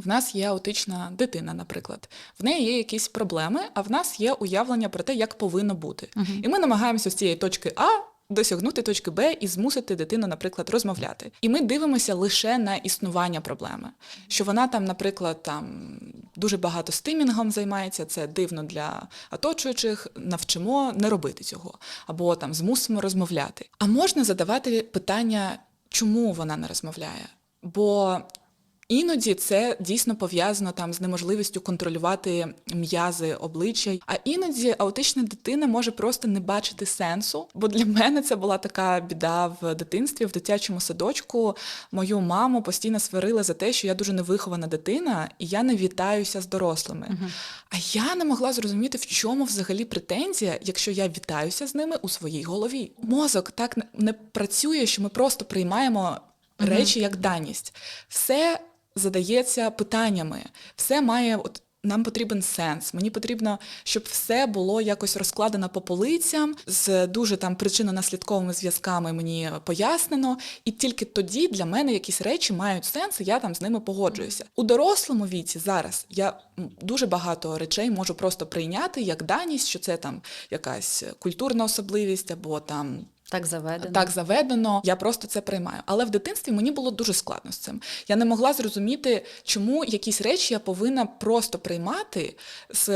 в нас є аутична дитина, наприклад. В неї є якісь проблеми, а в нас є уявлення про те, як повинно бути. І ми намагаємося з цієї точки А. Досягнути точки Б і змусити дитину, наприклад, розмовляти. І ми дивимося лише на існування проблеми. Що вона там, наприклад, там дуже багато стимінгом займається, це дивно для оточуючих, навчимо не робити цього, або там змусимо розмовляти. А можна задавати питання, чому вона не розмовляє? Бо Іноді це дійсно пов'язано там з неможливістю контролювати м'язи обличчя. А іноді аутична дитина може просто не бачити сенсу. Бо для мене це була така біда в дитинстві, в дитячому садочку. Мою маму постійно сварили за те, що я дуже невихована дитина, і я не вітаюся з дорослими. А я не могла зрозуміти, в чому взагалі претензія, якщо я вітаюся з ними у своїй голові. Мозок так не працює, що ми просто приймаємо речі як даність. Все задається питаннями, все має. От, нам потрібен сенс. Мені потрібно, щоб все було якось розкладено по полицям з дуже там причинно-наслідковими зв'язками мені пояснено, і тільки тоді для мене якісь речі мають сенс, і я там з ними погоджуюся. У дорослому віці зараз я дуже багато речей можу просто прийняти як даність, що це там якась культурна особливість або там Так заведено. так заведено, я просто це приймаю. Але в дитинстві мені було дуже складно з цим. Я не могла зрозуміти, чому якісь речі я повинна просто приймати з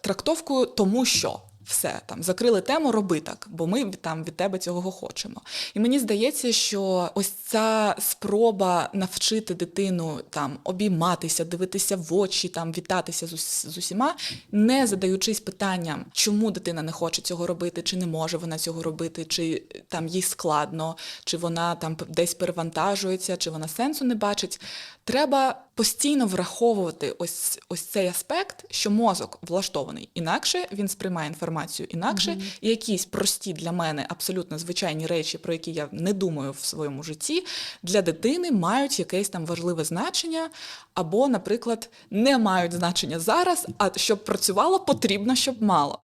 трактовкою тому, що. Все там закрили тему, роби так, бо ми там від тебе цього хочемо. І мені здається, що ось ця спроба навчити дитину там обійматися, дивитися в очі, там вітатися з, усіма, не задаючись питанням, чому дитина не хоче цього робити, чи не може вона цього робити, чи там їй складно, чи вона там десь перевантажується, чи вона сенсу не бачить. Треба постійно враховувати ось, ось цей аспект, що мозок влаштований інакше, він сприймає інформацію інакше, і якісь прості для мене абсолютно звичайні речі, про які я не думаю в своєму житті, для дитини мають якесь там важливе значення, або, наприклад, не мають значення зараз, а щоб працювало, потрібно, щоб мало.